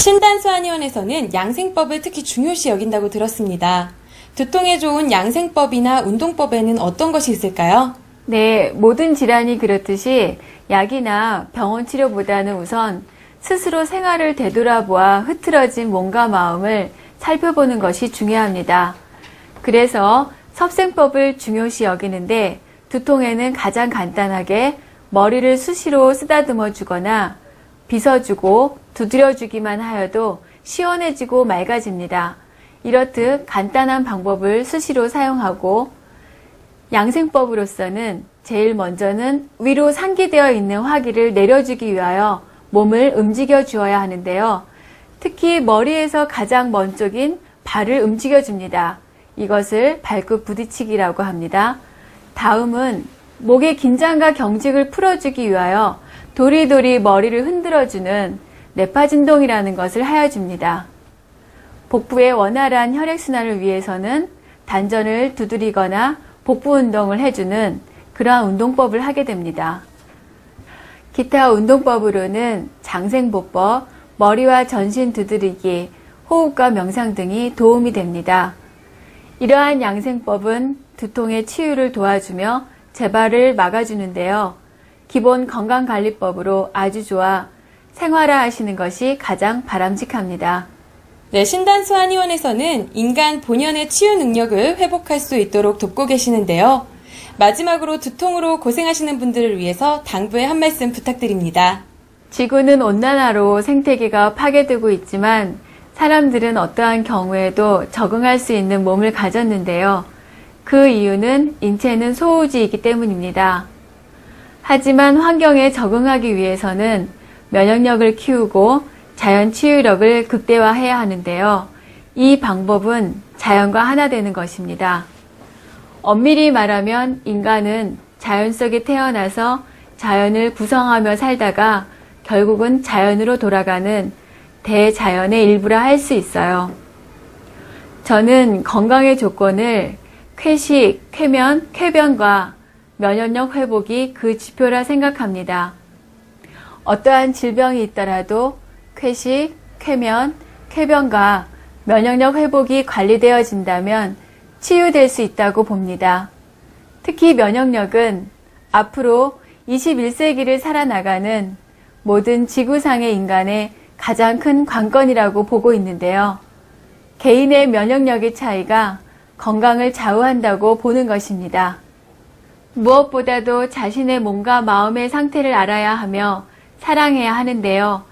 신단수한의원에서는 양생법을 특히 중요시 여긴다고 들었습니다. 두통에 좋은 양생법이나 운동법에는 어떤 것이 있을까요? 네, 모든 질환이 그렇듯이 약이나 병원 치료보다는 우선 스스로 생활을 되돌아보아 흐트러진 몸과 마음을 살펴보는 것이 중요합니다. 그래서 섭생법을 중요시 여기는데 두통에는 가장 간단하게 머리를 수시로 쓰다듬어 주거나 빗어주고 두드려주기만 하여도 시원해지고 맑아집니다. 이렇듯 간단한 방법을 수시로 사용하고 양생법으로서는 제일 먼저는 위로 상기되어 있는 화기를 내려주기 위하여 몸을 움직여 주어야 하는데요. 특히 머리에서 가장 먼 쪽인 발을 움직여 줍니다. 이것을 발끝 부딪히기라고 합니다. 다음은 목의 긴장과 경직을 풀어주기 위하여 도리도리 머리를 흔들어주는 뇌파진동이라는 것을 하여줍니다. 복부의 원활한 혈액순환을 위해서는 단전을 두드리거나 복부 운동을 해주는 그러한 운동법을 하게 됩니다. 기타 운동법으로는 장생보법, 머리와 전신 두드리기, 호흡과 명상 등이 도움이 됩니다. 이러한 양생법은 두통의 치유를 도와주며 재발을 막아주는데요. 기본 건강관리법으로 아주 좋아 생활화 하시는 것이 가장 바람직합니다. 네, 신단수 한의원에서는 인간 본연의 치유 능력을 회복할 수 있도록 돕고 계시는데요. 마지막으로 두통으로 고생하시는 분들을 위해서 당부의 한 말씀 부탁드립니다. 지구는 온난화로 생태계가 파괴되고 있지만 사람들은 어떠한 경우에도 적응할 수 있는 몸을 가졌는데요. 그 이유는 인체는 소우지이기 때문입니다. 하지만 환경에 적응하기 위해서는 면역력을 키우고 자연 치유력을 극대화해야 하는데요. 이 방법은 자연과 하나 되는 것입니다. 엄밀히 말하면 인간은 자연 속에 태어나서 자연을 구성하며 살다가 결국은 자연으로 돌아가는 대자연의 일부라 할 수 있어요. 저는 건강의 조건을 쾌식, 쾌면, 쾌변과 면역력 회복이 그 지표라 생각합니다. 어떠한 질병이 있더라도 쾌식, 쾌면, 쾌변과 면역력 회복이 관리되어진다면 치유될 수 있다고 봅니다. 특히 면역력은 앞으로 21세기를 살아나가는 모든 지구상의 인간의 가장 큰 관건이라고 보고 있는데요. 개인의 면역력의 차이가 건강을 좌우한다고 보는 것입니다. 무엇보다도 자신의 몸과 마음의 상태를 알아야 하며 사랑해야 하는데요.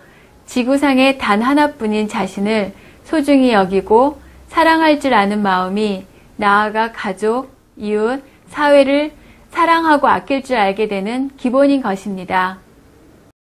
지구상에 단 하나뿐인 자신을 소중히 여기고 사랑할 줄 아는 마음이 나아가 가족, 이웃, 사회를 사랑하고 아낄 줄 알게 되는 기본인 것입니다.